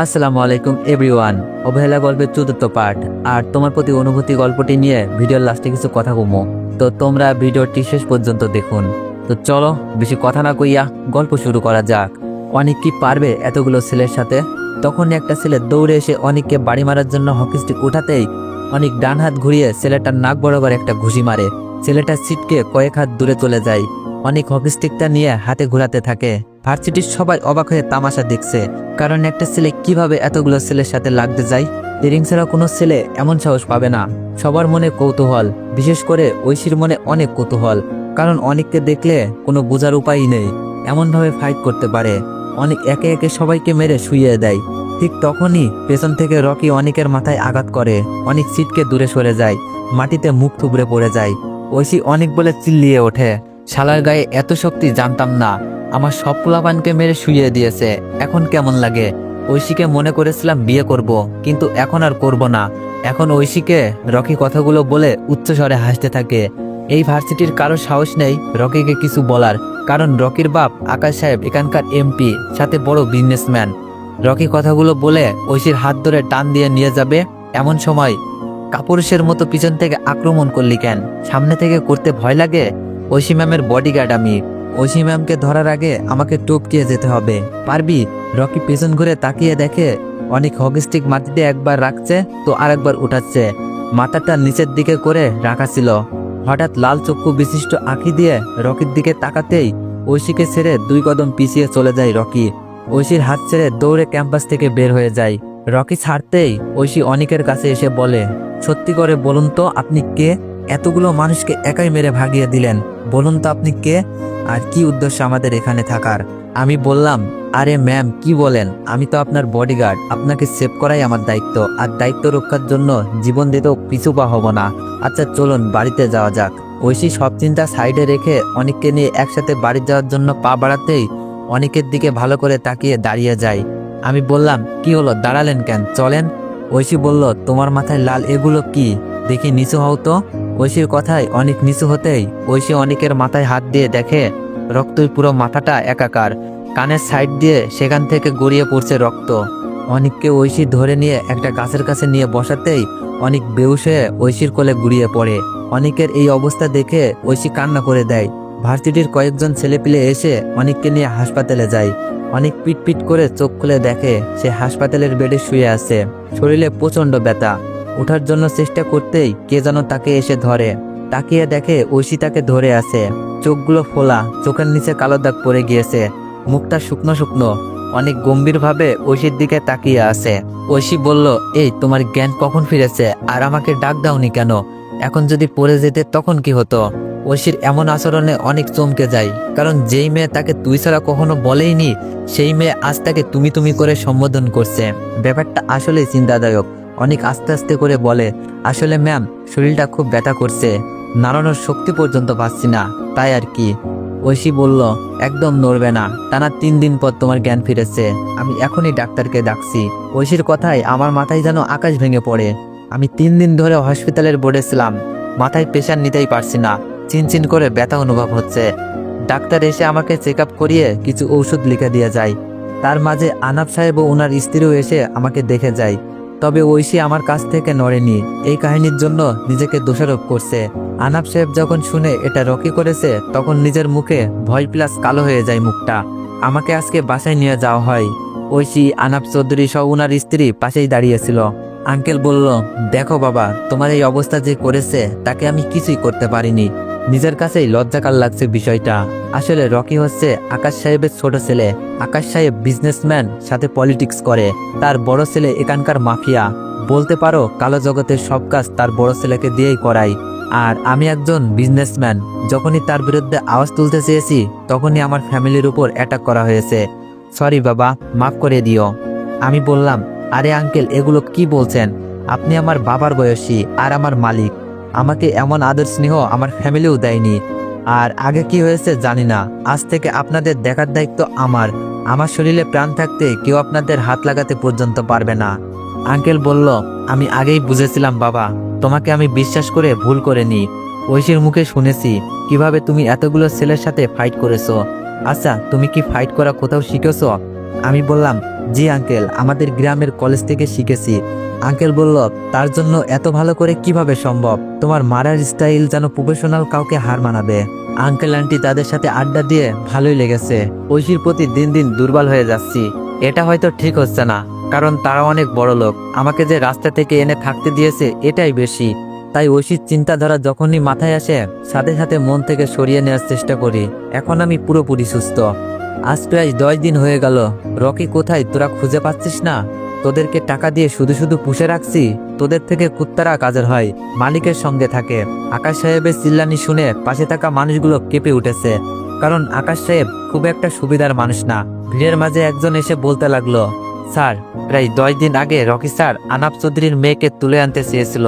আসসালামু আলাইকুম, এভরিওয়ান। অবহেলা গল্পের চতুর্থ পার্ট। আর তোমার প্রতি অনুভূতি গল্পটি নিয়ে ভিডিওর লাস্টে কিছু কথা কমো তো তোমরা ভিডিওটি শেষ পর্যন্ত দেখুন। তো চলো, বেশি কথা না কইয়া গল্প শুরু করা যাক। অনেক কি পারবে এতগুলো ছেলের সাথে? তখন একটা ছেলে দৌড়ে এসে অনেককে বাড়ি মারার জন্য হকি স্টিক উঠাতেই অনেক ডান হাত ঘুরিয়ে ছেলেটার নাক বরাবর একটা ঘুষি মারে। ছেলেটা ছিটকে কয়েক হাত দূরে চলে যায়। অনেক হকি স্টিকটা নিয়ে হাতে ঘোরাতে থাকে। ভার্সিটির সবাই অবাক হয়ে তামাশা দেখছে, কারণ একটা ছেলে কীভাবে এতগুলো ছেলের সাথে লাগতে যায় রিং ছাড়া কোনো ছেলে এমন সাহস পাবে না। সবার মনে কৌতূহল, বিশেষ করে ঐশীর মনে অনেক কৌতূহল। কারণ অনেককে দেখলে কোনো বোঝার উপায়ই নেই। এমনভাবে ফাইট করতে পারে। অনেক একে একে সবাইকে মেরে শুইয়ে দেয়। ঠিক তখনই পেছন থেকে রকি অনেকের মাথায় আঘাত করে। অনেক সিটকে দূরে সরে যায়। মাটিতে মুখ থুবড়ে পড়ে যায়। ঐশী অনেক বলে চিল্লিয়ে ওঠে। শালার গায়ে এত শক্তি জানতাম না। আমার সব পোলাপানকে মেরে শুইয়ে দিয়েছে। এখন কেমন লাগে? ঐশীকে মনে করেছিলাম বিয়ে করব, কিন্তু এখন আর করব না। এখন ঐশীকে রকি কথাগুলো বলে উচ্চস্বরে হাসতে থাকে। এই ভার্সিটির কারও সাহস নেই রকিকে কিছু বলার, কারণ রকির বাপ আকাশ সাহেব এখানকার এমপি, সাথে বড় বিজনেসম্যান রকি কথাগুলো বলে ঐশীর হাত ধরে টান দিয়ে নিয়ে যাবে, এমন সময় কাপুরুষের মতো পিছন থেকে আক্রমণ করলি কেন? সামনে থেকে করতে ভয় লাগে? ঐশী ম্যামের বডিগার্ড আমি। ঐশী ম্যামকে ধরার আগে আমাকে টপকিয়ে যেতে হবে। পারবি? রকি পেছন ঘুরে তাকিয়ে দেখে অনেক হগস্টিক মাটিতে একবার রাখছে, তো আরেকবার উঠাচ্ছে। মাথাটা নিচের দিকে করে রাখা ছিল। হঠাৎ লাল চক্ষু বিশিষ্ট আঁখি দিয়ে রকির দিকে তাকাতেই ঐশীকে ছেড়ে দুই কদম পিছিয়ে চলে যায় রকি। ঐশীর হাত ছেড়ে দৌড়ে ক্যাম্পাস থেকে বের হয়ে যায়। রকি ছাড়তেই ঐশী অনেকের কাছে এসে বলে, সত্যি করে বলুন তো, আপনি কে? এতগুলো মানুষকে একাই মেরে ভাগিয়ে দিলেন। বলুন তো আপনি কে? আর কি উদ্দেশ্য আমাদের এখানে থাকার? আমি বললাম, আরে ম্যাম, কি বলেন? আমি তো আপনার বডিগার্ড আপনাকে সেভ করাই আমার দায়িত্ব। আর দায়িত্ব রক্ষার জন্য জীবন দিতেও পিছু পা হব না। আচ্ছা চলুন, বাড়িতে যাওয়া যাক। ঐশী সব চিন্তা সাইডে রেখে অনেককে নিয়ে একসাথে বাড়ি যাওয়ার জন্য পা বাড়াতেই অনেকের দিকে ভালো করে তাকিয়ে দাঁড়িয়ে যায়। আমি বললাম, কি হলো? দাঁড়ালেন কেন? চলেন। ঐশী বলল, তোমার মাথায় লাল এগুলো কি? দেখি নিচু হও তো। ঐশীর কথায় অনেক নিচু হতেই ঐশী অনেকের মাথায় হাত দিয়ে দেখে, রক্তই পুরো মাথাটা একাকার। কানের সাইড দিয়ে সেখান থেকে গড়িয়ে পড়ছে রক্ত। অনেককে ঐশী ধরে নিয়ে একটা গাছের কাছে নিয়ে বসাতেই অনেক বেউস হয়ে ঐশীর কোলে গুড়িয়ে পড়ে। অনেকের এই অবস্থা দেখে ঐশী কান্না করে দেয়। ভার্সিটির কয়েকজন ছেলেপিলে এসে অনেককে নিয়ে হাসপাতালে যায়। অনেক পিট পিট করে চোখ খুলে দেখে সে হাসপাতালের বেডে শুয়ে আছে। শরীরে প্রচণ্ড ব্যথা। ওঠার জন্য চেষ্টা করতেই কে যেন তাকে এসে ধরে। তাকিয়ে দেখে ঐশী তাকে ধরে আছে। চোখগুলো ফোলা, চোখের নিচে কালো দাগ পড়ে গিয়েছে। মুখটা শুকনো শুকনো। অনেক গম্ভীরভাবে ঐশীর দিকে তাকিয়ে আছে। ঐশী বলল, এই, তোমার জ্ঞান কখন ফিরেছে? আর আমাকে ডাক দাওনি কেন? এখন যদি পড়ে যেতে তখন কি হতো? ঐশীর এমন আচরণে অনেক চমকে যায়। কারণ যেই মেয়ে তাকে তুই ছাড়া কখনো বলেইনি, সেই মেয়ে আজ তাকে তুমি তুমি করে সম্বোধন করছে। ব্যাপারটা আসলেই চিন্তাদায়ক। অনেক আস্তে আস্তে করে বলে, আসলে ম্যাম, শরীরটা খুব ব্যথা করছে। নাড়ানোর শক্তি পর্যন্ত পাচ্ছি না, তাই আর কি। ঐশী বলল, একদম নড়বে না। টানা তিন দিন পর তোমার জ্ঞান ফিরেছে। আমি এখনই ডাক্তারকে ডাকছি। ঐশীর কথায় আমার মাথায় যেন আকাশ ভেঙে পড়ে। আমি তিন দিন ধরে হসপিটালের বোর্ডে ছিলাম। মাথায় প্রেশার নিতেই পারছি না। চিনচিন করে ব্যথা অনুভব হচ্ছে। ডাক্তার এসে আমাকে চেক করিয়ে কিছু ঔষধ লিখে দিয়ে যায়। তার মাঝে আনাব সাহেব ও ওনার স্ত্রীও এসে আমাকে দেখে যায়। তবে ঐশী আমার কাছ থেকে নড়েনি। এই কাহিনীর জন্য নিজেকে দোষারোপ করছে। আনাব সাহেব যখন শুনে এটা রকি করেছে, তখন নিজের মুখে ভয় প্লাস কালো হয়ে যায় মুখটা। আমাকে আজকে বাসায় নিয়ে যাওয়া হয়। ঐশী, আনাব চৌধুরী সহ উনার স্ত্রী পাশেই দাঁড়িয়েছিল। আঙ্কেল বলল, দেখো বাবা, তোমার এই অবস্থা যে করেছে, তাকে আমি কিছুই করতে পারিনি। নিজের কাছেই লজ্জাকার লাগছে বিষয়টা। আসলে রকি হচ্ছে আকাশ সাহেবের ছোট ছেলে। আকাশ সাহেব বিজনেসম্যান সাথে পলিটিক্স করে। তার বড় ছেলে এখানকার মাফিয়া। বলতে পারো, কালো জগতের সব কাজ তার বড় ছেলেকে দিয়েই করাই। আর আমি একজন বিজনেসম্যান যখনই তার বিরুদ্ধে আওয়াজ তুলতে চেয়েছি, তখনই আমার ফ্যামিলির উপর অ্যাটাক করা হয়েছে। সরি বাবা, মাফ করে দিও। আমি বললাম, আরে আঙ্কেল এগুলো কি বলছেন? আপনি আমার বাবার বয়সী, আর আমার মালিক। আমাকে এমন আদর স্নেহ আমার ফ্যামিলিও দেয়নি। আর আগে কি হয়েছে জানি না। আজ থেকে আপনাদের দেখার দায়িত্ব আমার। আমার শরীরে প্রাণ থাকতে কেউ আপনাদের হাত লাগাতে পর্যন্ত পারবে না। আঙ্কেল বলল, আমি আগেই বুঝেছিলাম বাবা। তোমাকে আমি বিশ্বাস করে ভুল করিনি। ঐশীর মুখে শুনেছি, কীভাবে তুমি এতগুলো ছেলের সাথে ফাইট করেছ? আচ্ছা তুমি কি ফাইট করা কোথাও শিখেছো? আমি বললাম, জি আঙ্কেল, আমাদের গ্রামের কলেজ থেকে শিখেছি। আঙ্কেল বলল, তার জন্য এত ভালো করে কীভাবে সম্ভব? তোমার মারার স্টাইল যেন প্রফেশনাল কাউকে হার মানাবে। আঙ্কেল আন্টি তাদের সাথে আড্ডা দিয়ে ভালোই লেগেছে। ঐশীর প্রতি দিন দিন দুর্বল হয়ে যাচ্ছি। এটা হয়তো ঠিক হচ্ছে না, কারণ তারা অনেক বড় লোক। আমাকে যে রাস্তা থেকে এনে থাকতে দিয়েছে, এটাই বেশি। তাই ঐশীর চিন্তাধারা যখনই মাথায় আসে, সাথে সাথে মন থেকে সরিয়ে নেওয়ার চেষ্টা করি। এখন আমি পুরোপুরি সুস্থ। আজ প্রায় দশ দিন হয়ে গেল। রকি কোথায়? তোরা খুঁজে পাচ্ছিস না? তোদেরকে টাকা দিয়ে শুধু শুধু পুষে রাখছি, তোদের থেকে কুত্তারা কাজের হয়, মালিকের সঙ্গে থাকে। আকাশ সাহেবের চিল্লানি শুনে পাশে থাকা মানুষগুলো কেঁপে উঠেছে। কারণ আকাশ সাহেব খুব একটা সুবিধার মানুষ না। ভিড়ের মাঝে একজন এসে বলতে লাগল, স্যার, প্রায় দশ দিন আগে রকি স্যার আনাপ চৌধুরীর মেয়েকে তুলে আনতে চেয়েছিল।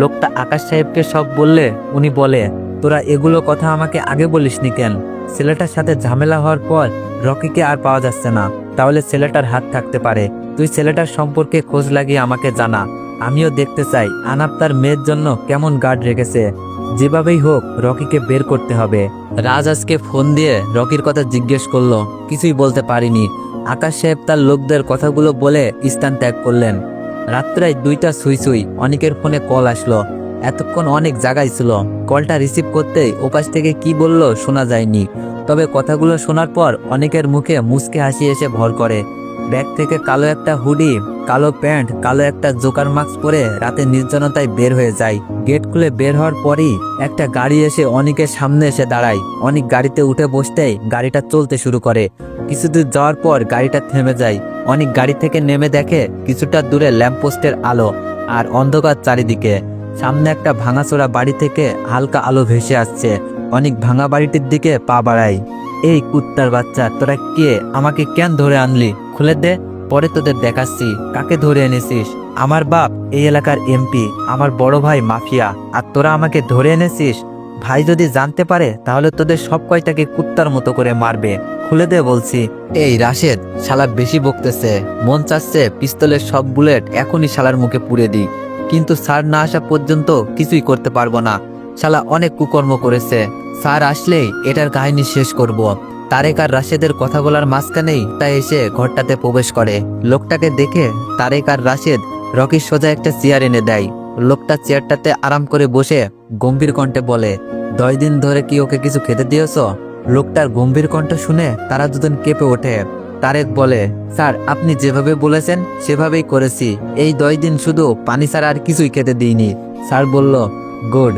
লোকটা আকাশ সাহেবকে সব বললে উনি বলে তোরা এগুলো কথা আমাকে আগে বলিসনি কেন? ছেলেটার সাথে ঝামেলা হওয়ার পর রকিকে আর পাওয়া যাচ্ছে না। তাহলে ছেলেটার হাত থাকতে পারে। তুই ছেলেটার সম্পর্কে খোঁজ লাগিয়ে আমাকে জানা। আমিও দেখতে চাই আনাপ তার মেয়ের জন্য কেমন গার্ড রেখেছে। যেভাবেই হোক, রকিকে বের করতে হবে। রাজ আজকে ফোন দিয়ে রকির কথা জিজ্ঞেস করল। কিছুই বলতে পারিনি। আকাশ সাহেব তার লোকদের কথাগুলো বলে স্থান ত্যাগ করলেন। রাত্রায় দুইটা সুই সুই অনেকের ফোনে কল আসলো। এতক্ষণ অনেক জায়গায় ছিল। কলটা রিসিভ করতে ওপাশ থেকে কি বলল শোনা যায়নি। তবে কথাগুলো শোনার পর অনেকের মুখে মুসকে হাসি এসে ভর করে। ব্যাগ থেকে কালো একটা হুডি, কালো প্যান্ট, কালো একটা জোকার মাস্ক পরে রাতে নির্জনতায় বের হয়ে যায়। গেট খুলে বের হওয়ার পরই একটা গাড়ি এসে অনেকের সামনে এসে দাঁড়ায়। অনেক গাড়িতে উঠে বসতেই গাড়িটা চলতে শুরু করে। কিছুদূর যাওয়ার পর গাড়িটা থেমে যায়। অনেক গাড়ি থেকে নেমে দেখে কিছুটা দূরে ল্যাম্পপোস্টের আলো আর অন্ধকার চারিদিকে। সামনে একটা ভাঙাচোরা বাড়ি থেকে হালকা আলো ভেসে আসছে। অনেক ভাঙা বাড়িটির দিকে পা বাড়ায়। এই কুত্তার বাচ্চা, তোরা কে? আমাকে কেন ধরে আনলি? খুলে দে, পরে তোদের দেখাচ্ছি। কাকে ধরে এনেছিস? আমার বাপ, এই এলাকার এমপি। আমার বড় ভাই মাফিয়া। আর তোরা আমাকে ধরে এনেছিস? ভাই যদি জানতে পারে, তাহলে তোদের সব কয়টাকে কুত্তার মতো করে মারবে। খুলে দে বলছি। এই রাশেদ, শালা বেশি বকতেছে। মন চাচ্ছে পিস্তলের সব বুলেট এখনই শালার মুখে পুড়ে দিই। কিন্তু স্যার না আসা পর্যন্ত কিছুই করতে পারব না। শালা অনেক কুকর্ম করেছে। স্যার আসলেই এটার কাহিনী শেষ করব। তারেক আর রাশেদের কথা বলার মাঝখানেই তাই এসে ঘরটাতে প্রবেশ করে। লোকটাকে দেখে তারেক আর রাশেদ রকির সোজা একটা চেয়ার এনে দেয়। লোকটা চেয়ারটাতে আরাম করে বসে গম্ভীর কণ্ঠে বলে, দশ দিন ধরে কি ওকে কিছু খেতে দিয়েছ? লোকটার গম্ভীর কণ্ঠ শুনে তারা দুজন কেঁপে ওঠে। তারেক বলে, স্যার, আপনি যেভাবে বলেছেন, সেভাবেই করেছি। এই দশ দিন শুধু পানি ছাড়া আর কিছুই খেতে দিইনি। স্যার বলল, গুড।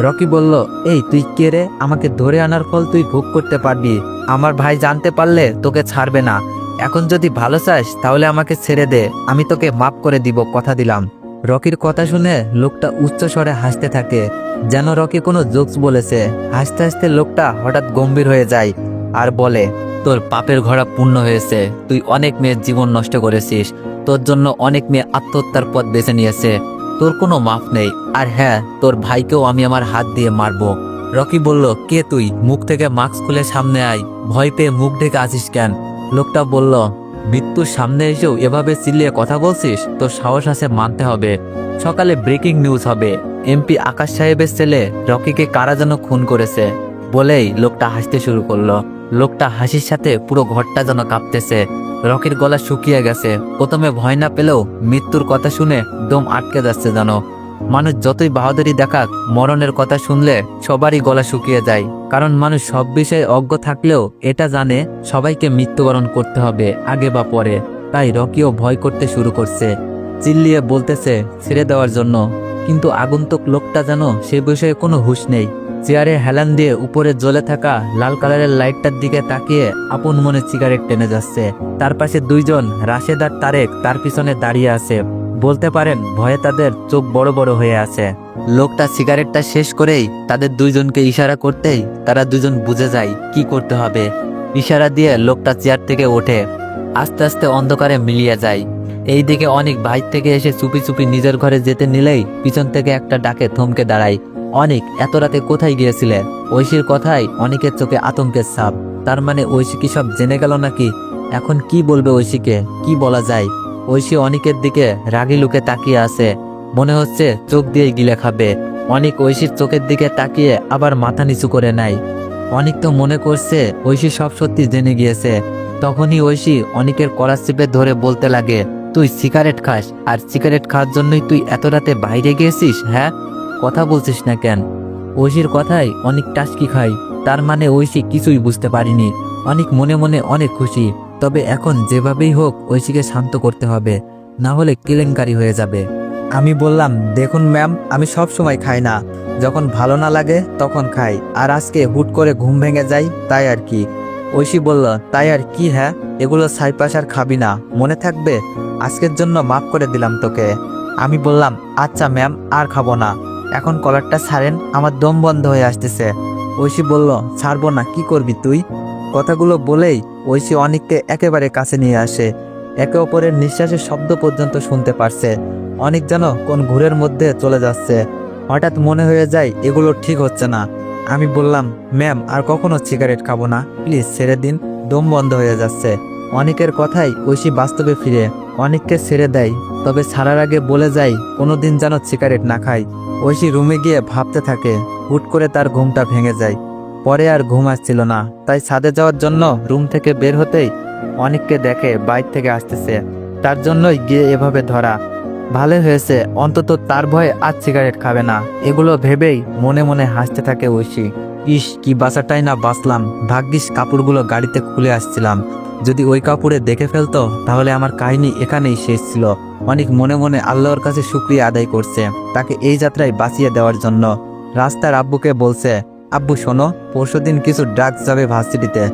রকি বলল, এই, তুই কে রে? আমাকে ধরে আনার ফল তুই ভোগ করতে পারবি। আমার ভাই জানতে পারলে তোকে ছাড়বে না। এখন যদি ভালো চাস, তাহলে আমাকে ছেড়ে দে। আমি তোকে মাফ করে দিব, কথা দিলাম। রকির কথা শুনে লোকটা উচ্চ স্বরে হাসতে থাকে। যেন রকি কোনো জোকস বলেছে। হাসতে হাসতে লোকটা হঠাৎ গম্ভীর হয়ে যায় আর বলে তোর পাপের ঘোড়া পূর্ণ হয়েছে। তুই অনেক মেয়ের জীবন নষ্ট করেছিস। তোর জন্য অনেক মেয়ে আত্মহত্যার পথ বেছে নিয়েছে। তোর কোনো মাফ নেই। আর হ্যাঁ তোর ভাইকেও আমি আমার হাত দিয়ে মারবো। রকি বলল, কে তুই? মুখ থেকে মাস্ক খুলে সামনে আয়। ভয় পেয়ে মুখ ঢেকে আসিস কেন? লোকটা বলল, মৃত্যুর সামনে এসেও এভাবে চিল্লিয়ে কথা বলছিস? তোর সাহস আছে মানতে হবে। সকালে ব্রেকিং নিউজ হবে। এমপি আকাশ সাহেবের ছেলে রকিকে কারা যেন খুন করেছে? বলেই লোকটা হাসতে শুরু করল। লোকটা হাসির সাথে পুরো ঘরটা যেন কাঁপতেছে। রকির গলা শুকিয়ে গেছে। প্রথমে ভয় না পেলেও মৃত্যুর কথা শুনে দম আটকে যাচ্ছে যেন। মানুষ যতই বাহাদুরি দেখাক, মরণের কথা শুনলে সবারই গলা শুকিয়ে যায়। কারণ মানুষ সব বিষয়ে অজ্ঞ থাকলেও এটা জানে সবাইকে মৃত্যুবরণ করতে হবে, আগে বা পরে। তাই রকিও ভয় করতে শুরু করছে। চিল্লিয়ে বলতেছে ছেড়ে দেওয়ার জন্য। কিন্তু আগন্তুক লোকটা যেন সে বিষয়ে কোনো হুঁশ নেই। চেয়ারে হেলান দিয়ে উপরে জ্বলে থাকা লাল কালারের লাইটটার দিকে তাকিয়ে আপন মনে সিগারেট টেনে যাচ্ছে। তার পাশে দুইজন রাশেদ আর তারেক তার পিছনে দাঁড়িয়ে আছে। বলতে পারেন, ভয়ে তাদের চোখ বড় বড় হয়ে আছে। লোকটা সিগারেটটা শেষ করেই তাদের দুইজনকে ইশারা করতেই তারা দুজন বুঝে যায় কি করতে হবে। ইশারা দিয়ে লোকটা চেয়ার থেকে ওঠে। আস্তে আস্তে অন্ধকারে মিলিয়ে যায়। এই দিকে অনেক বাইর থেকে এসে চুপি চুপি নিজের ঘরে যেতে নিলেই পিছন থেকে একটা ডাকে থমকে দাঁড়ায়। অনেক, এত রাতে কোথায় গিয়েছিলে? ঐশীর কথাই অনেকের চোখে আতঙ্কের ছাপ। তার মানে ঐশী কি সব জেনে গেল নাকি? এখন কি বলবে ঐশীকে? কি বলা যায়? ঐশী অনেকের দিকে রাগি লুকে তাকিয়ে আছে। মনে হচ্ছে চোখ দিয়ে গিলে খাবে। অনেক ঐশীর চোখের দিকে তাকিয়ে আবার মাথা নিচু করে নেয়। অনেক তো মনে করছে ঐশী সব সত্যি জেনে গিয়েছে। তখনই ঐশী অনেকের কলার চেপে ধরে বলতে লাগে, তুই সিগারেট খাস, আর সিগারেট খাওয়ার জন্যই তুই এত রাতে বাইরে গিয়েছিস হ্যাঁ? কথা বলছিস না কেন? ঐশীর কথাই অনেক টাস্কি খাই। তার মানে ঐশী কিছুই বুঝতে পারিনি। অনেক মনে মনে অনেক খুশি। তবে এখন যেভাবেই হোক ঐশীকে শান্ত করতে হবে। না হলে কেলেঙ্কারি হয়ে যাবে। আমি বললাম, দেখুন ম্যাম, আমি সব সময় খাই না। যখন ভালো না লাগে তখন খাই। আর আজকে হুট করে ঘুম ভেঙে যায়, তাই আর কি। ঐশী বলল, তাই আর কি হ্যাঁ? এগুলো সাইপাস আর খাবি না। মনে থাকবে? আজকের জন্য মাফ করে দিলাম তোকে। আমি বললাম আচ্ছা ম্যাম, আর খাব না। এখন কলারটা ছাড়েন, আমার দম বন্ধ হয়ে আসতেছে। ঐশী বলল, ছাড়বো না, কি করবি তুই? কথাগুলো বলেই ঐশী অনেককে একেবারে কাছে নিয়ে আসে। একে অপরের নিঃশ্বাসের শব্দ পর্যন্ত শুনতে পারছে। অনেক যেন কোন ঘুরের মধ্যে চলে যাচ্ছে। হঠাৎ মনে হয়ে যায়, এগুলো ঠিক হচ্ছে না। আমি বললাম, ম্যাম, আর কখনো সিগারেট খাব না। প্লিজ ছেড়ে দিন, দম বন্ধ হয়ে যাচ্ছে। অনেকের কথাই ঐশী বাস্তবে ফিরে অনেককে ছেড়ে দেয়, তবে ছাড়ার আগে বলে যায়, কোনোদিন যেন সিগারেট না খায়। ঐশী রুমে গিয়ে ভাবতে থাকে, হুট করে তার ঘুমটা ভেঙে যায়। পরে আর ঘুম আসছিল না, তাই ছাদে যাওয়ার জন্য রুম থেকে বের হতেই অনেককে দেখে বাইর থেকে আসতেছে। তার জন্যই গিয়ে এভাবে ধরা। ভালো হয়েছে, অন্তত তার ভয়ে আর সিগারেট খাবে না। এগুলো ভেবেই মনে মনে হাসতে থাকে ঐশী। ইস, কি বাসাটাই না বাঁচলাম। ভাগ্যিস কাপড়গুলো গাড়িতে খুলে আসছিলাম। যদি ওই কাপড়ে দেখে ফেলতো, তাহলে আমার কাহিনী এখানেই শেষ ছিল। অনেক মনে মনে আল্লাহর কাছে শুক্রিয়া আদায় করছে, তাকে এই যাত্রায় বাঁচিয়ে দেওয়ার জন্য। রাস্তার আব্বুকে বলছে, আব্বু, শোনো, পরশুদিন কিছু ড্রাগস যাবে ভার্সিটিতে।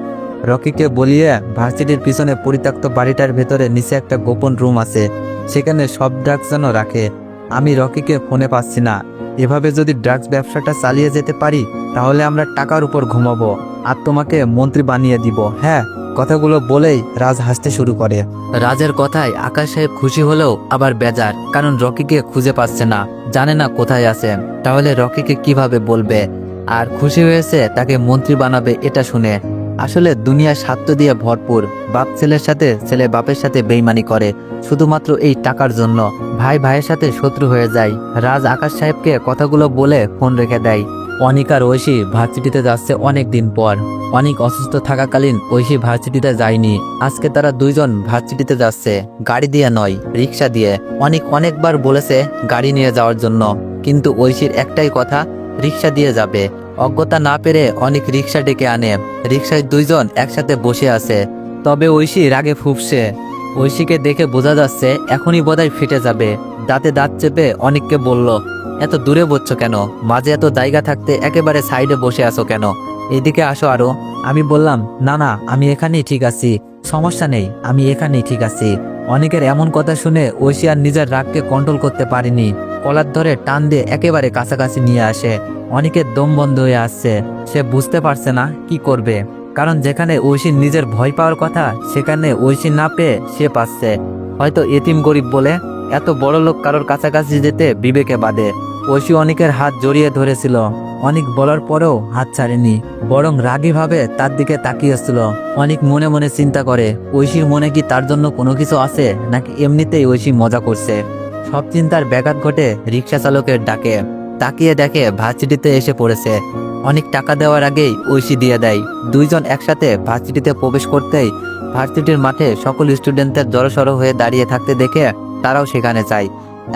রকিকে বলিয়ে ভার্সিটির পিছনে পরিত্যক্ত বাড়িটার ভেতরে নিচে একটা গোপন রুম আছে। সেখানে সব ড্রাগস যেন রাখে। আমি রকিকে ফোনে পাচ্ছি না। এভাবে যদি ড্রাগস ব্যবসাটা চালিয়ে যেতে পারি, তাহলে আমরা টাকার উপর ঘুমাবো। আর তোমাকে মন্ত্রী বানিয়ে দিব। হ্যাঁ কথাগুলো বলেই রাজ হাসতে শুরু করে। রাজের কথায় আকাশ সাহেব খুশি হলেও আবার বেজার, কারণ রকিকে খুঁজে পাচ্ছে না, জানে না কোথায় আছে। তাহলে রকিকে কীভাবে বলবে? আর খুশি হয়েছে তাকে মন্ত্রী বানাবে এটা শুনে। আসলে দুনিয়া স্বার্থ দিয়ে ভরপুর, বাপ ছেলের সাথে ছেলে বাপের সাথে বেইমানি করে, শুধুমাত্র এই টাকার জন্য। ভাই ভাইয়ের সাথে শত্রু হয়ে যায়। রাজ আকাশ সাহেবকে কথাগুলো বলে ফোন রেখে দেয়। অনিকার ঐশী ভার্সিটিতে যাচ্ছে অনেক দিন পর। অনেক অসুস্থ থাকাকালীন ঐশী ভার্সিটিতে যায়নি। আজকে তারা দুইজন ভার্সিটিতে যাচ্ছে, গাড়ি দিয়ে নয় রিক্সা দিয়ে। অনেক অনেকবার বলেছে গাড়ি নিয়ে যাওয়ার জন্য, কিন্তু ঐশীর একটাই কথা রিক্সা দিয়ে যাবে। অজ্ঞতা না পেরে অনেক রিক্সা ডেকে আনে। রিক্সায় দুইজন একসাথে বসে আছে। তবে ঐশী রাগে ফুপসে ঐশীকে দেখে বোঝা যাচ্ছে এখনই বোধহয় ফেটে যাবে। দাঁতে দাঁত চেপে অনেককে বলল এত দূরে বসছো কেন? মাঝে এত জায়গা থাকতে একেবারে সাইডে বসে আছো কেন? এদিকে আসো আরও। আমি বললাম, না না, আমি এখানেই ঠিক আছি। সমস্যা নেই, আমি এখানেই ঠিক আছি। অনেকের এমন কথা শুনে ঐশী আর নিজের রাগকে কন্ট্রোল করতে পারেনি। কলার ধরে টান দিয়ে একেবারে কাছাকাছি নিয়ে আসে। অনেকের দম বন্ধ হয়ে আসছে। সে বুঝতে পারছে না কি করবে। কারণ যেখানে ঐশী নিজের ভয় পাওয়ার কথা, সেখানে ঐশী না পেয়ে সে পাচ্ছে। হয়তো এতিম গরিব বলে এত বড় লোক কারোর কাছাকাছি যেতে বিবেকে বাদে। ঐশী অনেকের হাত জড়িয়ে ধরেছিল। অনেক বলার পরেও হাত ছাড়েনি, বরং রাগীভাবে তার দিকে তাকিয়েছিল। অনেক মনে মনে চিন্তা করে, ঐশীর মনে কি তার জন্য কোনো কিছু আছে, নাকি এমনিতেই ঐশী মজা করছে? সব চিন্তার ব্যাঘাত ঘটে রিক্সা চালকের ডাকে। তাকিয়ে দেখে ভার্সিটিতে এসে পড়েছে। অনেক টাকা দেওয়ার আগেই ঐশী দিয়ে দেয়। দুইজন একসাথে ভার্সিটিতে প্রবেশ করতেই ভার্সিটির মাঠে সকল স্টুডেন্টদের জড়সড় হয়ে দাঁড়িয়ে থাকতে দেখে তারাও সেখানে যায়।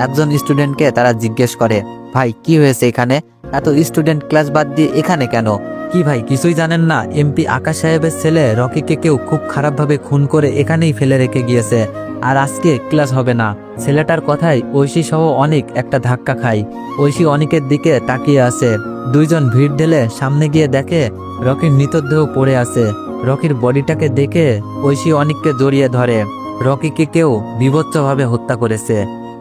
একজন স্টুডেন্টকে তারা জিজ্ঞেস করে, ভাই, কি হয়েছে এখানে? এত স্টুডেন্ট ক্লাস বাদ দিয়ে এখানে কেন? কি ভাই, কিছুই জানেন না। এমপি আকাশ সাহেবের ছেলে রকিকে কেউ খুব খারাপভাবে খুন করে এখানেই ফেলে রেখে গিয়েছে। আর আজকে ক্লাস হবে না। ছেলেটার কথায় ঐশী সহ অনেক একটা ধাক্কা খায়। ঐশী অনেকের দিকে তাকিয়ে আছে। দুইজন ভিড় ঢেলে সামনে গিয়ে দেখে রকির মৃতদেহ পড়ে আছে। রকির বডিটাকে দেখে ঐশী অনেককে জড়িয়ে ধরে। রকিকে কেউ বিভৎসভাবে হত্যা করেছে।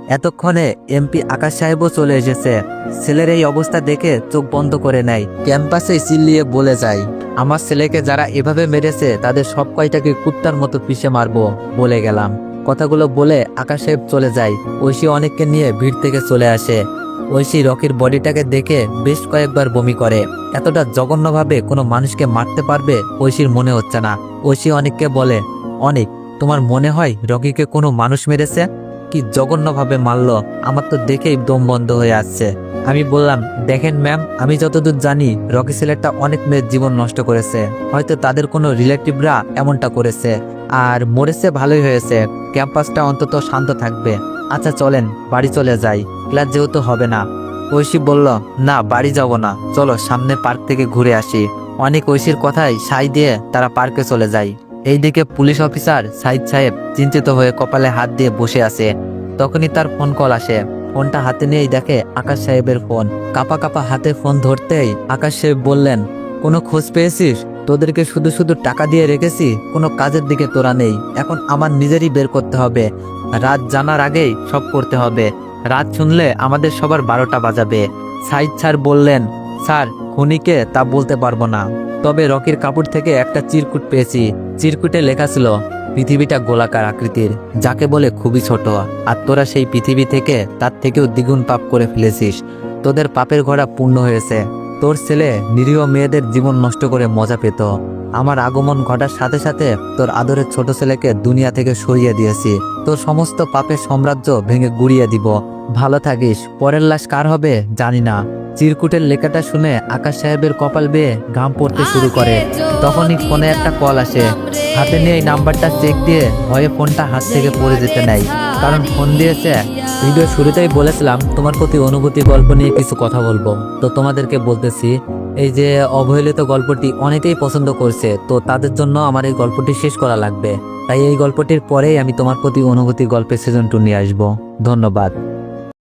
এতক্ষণে এমপি আকাশ সাহেবও চলে এসেছে। ছেলের এই অবস্থা দেখে চোখ বন্ধ করে নেয়। ক্যাম্পাসে চিল্লিয়ে বলে যায়, আমার ছেলেকে যারা এভাবে মেরেছে, তাদের সব কয়টাকে কুত্তার মতো পিষে মারবো, বলে গেলাম। কথাগুলো বলে আকাশ সাহেব চলে যায়। ঐশী অনেককে নিয়ে ভিড় থেকে চলে আসে। ঐশী রকির বডিটাকে দেখে বেশ কয়েকবার বমি করে। এতটা জঘন্যভাবে কোনো মানুষকে মারতে পারবে ঐশীর মনে হচ্ছে না। ঐশী অনেককে বলে, অনেক তোমার মনে হয় রকিকে কোনো মানুষ মেরেছে? কি জঘন্যভাবে মারলো। আমার তো দেখেই দম বন্ধ হয়ে আসছে। আমি বললাম, দেখেন ম্যাম, আমি যতদূর জানি রকি ছেলেটা অনেক মেয়ের জীবন নষ্ট করেছে। হয়তো তাদের কোনো রিলেটিভরা এমনটা করেছে। আর মরেছে ভালোই হয়েছে। ক্যাম্পাসটা অন্তত শান্ত থাকবে। আচ্ছা চলেন, বাড়ি চলে যাই। ক্লাস যেহেতু হবে না। ঐশী বলল, না, বাড়ি যাব না। চলো, সামনে পার্ক থেকে ঘুরে আসি। অনেক ঐশীর কথাই সাই দিয়ে তারা পার্কে চলে যায়। এইদিকে পুলিশ অফিসার সাইদ সাহেব চিন্তিত হয়ে কপালে হাত দিয়ে বসে আছে। তখনই তার ফোন কল আসে। ফোনটা হাতে নিয়েই দেখে আকাশ সাহেবের ফোন কাপা কাপা হাতে ফোন ধরতেই আকাশ সাহেব বললেন, কোনো খোঁজ পেয়েছিস? তোদেরকে শুধু শুধু টাকা দিয়ে রেখেছি, কোনো কাজের দিকে তোরা নেই। এখন আমার নিজেরই বের করতে হবে। রাত জানার আগেই সব করতে হবে। রাত শুনলে আমাদের সবার বারোটা বাজাবে। সাইদ স্যার বললেন স্যার, খুনিকে তা বলতে পারব না। তবে রকির কাপড় থেকে একটা চিরকুট পেয়েছি। চিরকুটে লেখা ছিল, পৃথিবীটা গোলাকার আকৃতির, যাকে বলে খুবই ছোট। আর তোরা সেই পৃথিবী থেকে তার থেকেও দ্বিগুণ পাপ করে ফেলেছিস। তোদের পাপের ঘোড়া পূর্ণ হয়েছে। তোর ছেলে নিরীহ মেয়েদের জীবন নষ্ট করে মজা পেত। আমার আগমন ঘটার সাথে সাথে তোর আদরের ছোট ছেলেকে দুনিয়া থেকে সরিয়ে দিয়েছি। তোর সমস্ত পাপের সাম্রাজ্য ভেঙে গুড়িয়ে দিব। ভালো থাকিস, পরের লাশ কার হবে জানি না। চিরকুটের লেখাটা শুনে আকাশ সাহেবের কপাল বেয়ে ঘাম পড়তে শুরু করে। তখনই ফোনে একটা কল আসে। হাতে নিয়ে এই নাম্বারটা চেক দিয়ে ভয়ে ফোনটা হাত থেকে পড়ে যেতে নেয় কারণ ফোন দিয়েছে। ভিডিও শুরুতেই বলেছিলাম, তোমার প্রতি অনুভূতি গল্প নিয়ে কিছু কথা বলব। তো তোমাদেরকে বলতেছি এই যে অবহেলিত গল্পটি অনেকেই পছন্দ করছে, তো তাদের জন্য আমার এই গল্পটি শেষ করা লাগবে। তাই এই গল্পটির পরেই আমি তোমার প্রতি অনুভূতি গল্পের সিজন টু নিয়ে আসব। ধন্যবাদ।